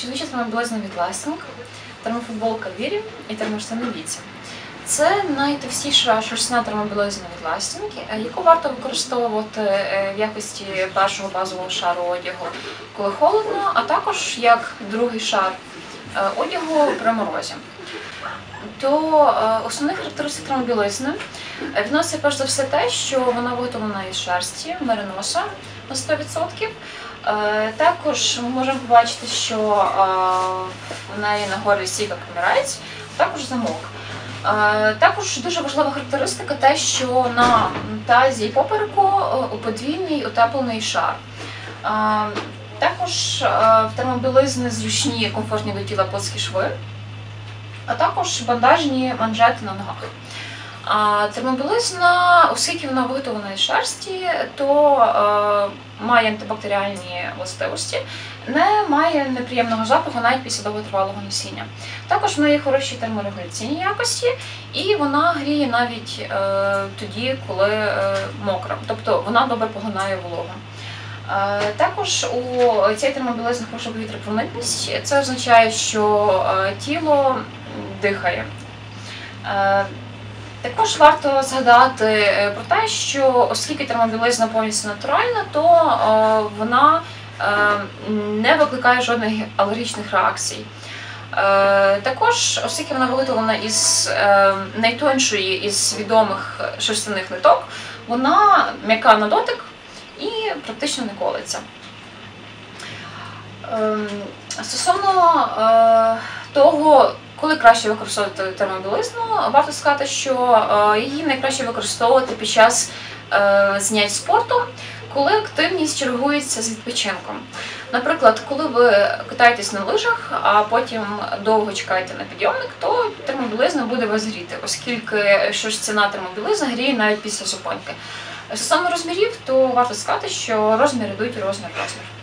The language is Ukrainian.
чоловіча термобілизна від Лесінг, термофутболка Вірі і термоштани Віці. Це найтовстіша шерстяна термобілизна від Ластінг, яку варто використовувати е, в якості першого базового шару одягу, коли холодно, а також як другий шар е, одягу при морозі. Е, основних характеристик термобілизни е, відноситься перш за все те, що вона виготовлена із шерсті, мериноса на 100%. Е, Також ми можемо побачити, що е, в неї на горлі стійка комірець, також замок. Е, Також дуже важлива характеристика те, що на тазі попереку подвійний утеплений шар. Також в термобілизни зручні комфортні до тіла плоскі шви, а також бандажні манжети на ногах. Термобілизна, оскільки вона виготовлена із шерсті, то е, має антибактеріальні властивості, не має неприємного запаху навіть після довготривалого носіння. Також в неї хороші терморегуляційні якості, і вона гріє навіть е, тоді, коли е, мокра, тобто вона добре поглинає вологу. Також у цієї термобілизни хороша повітряпроникність. Це означає, що тіло дихає. Також варто згадати е, про те, що оскільки термобілизна повністю натуральна, то е, вона е, не викликає жодних алергічних реакцій. Також, оскільки вона виготовлена із найтоншої із відомих шерстяних ниток, вона м'яка на дотик і практично не колиться. Ем, Стосовно того, коли краще використовувати термобілизну, варто сказати, що е, її найкраще використовувати під час е, занять спорту, коли активність чергується з відпочинком. Наприклад, коли ви катаєтесь на лижах, а потім довго чекаєте на підйомник, то термобілизна буде вас гріти, оскільки шерстяна термобілизна гріє навіть після зупинки. Стосовно розмірів, то варто сказати, що розмір йдуть розмір розмір.